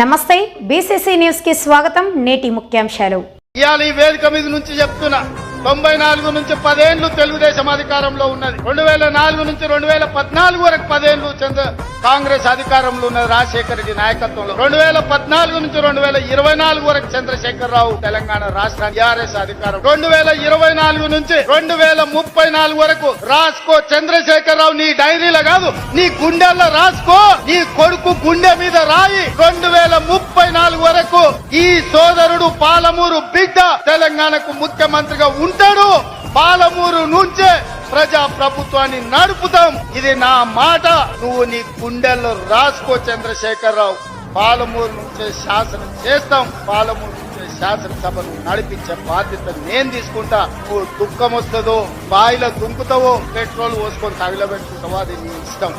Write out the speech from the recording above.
నమస్తే బీసీసీ న్యూస్కి స్వాగతం నేటి ముఖ్యాంశాలు. ఇవాళ ఈ వేదిక మీద నుంచి చెప్తున్నా తొంభై నాలుగు నుంచి పదేళ్ళు తెలుగుదేశం అధికారంలో ఉన్నది. రెండు వేల నాలుగు నుంచి రెండు వేల పద్నాలుగు వరకు పదేళ్ళు చంద్ర కాంగ్రెస్ అధికారంలో ఉన్న రాజశేఖర రెడ్డి నాయకత్వంలో రెండు వేల పద్నాలుగు నుంచి రెండు వేల ఇరవై నాలుగు వరకు చంద్రశేఖర్ రావు తెలంగాణ రాష్ట్ర టీఆర్ఎస్ అధికారం. రెండు వేల ఇరవై నాలుగు నుంచి రెండు వేల ముప్పై నాలుగు వరకు రాసుకో చంద్రశేఖర్ రావు నీ డైరీలో కాదు నీ గుండెల్లో రాసుకో నీ కొడుకు గుండె మీద రాయి. రెండు వేల ముప్పై నాలుగు వరకు ఈ సోదరుడు పాలమూరు బిడ్డ తెలంగాణకు ముఖ్యమంత్రిగా ఉంటాడు. పాలమూరు నుంచే ప్రజా ప్రభుత్వాన్ని నడుపుతాం ఇది నా మాట. నువ్వు నీ గుండెల్లో రాసుకో చంద్రశేఖరరావు. పాలమూరు నుంచే శాసనం చేస్తాం. పాలమూరు నుంచే శాసనసభను నడిపించే బాధ్యత నేను తీసుకుంటా. నువ్వు దుఃఖం వస్తుందో బాయిలో దుంకుతావో పెట్రోల్ పోసుకొని తగిలబెట్టుకుంటావో అది నీ ఇష్టం.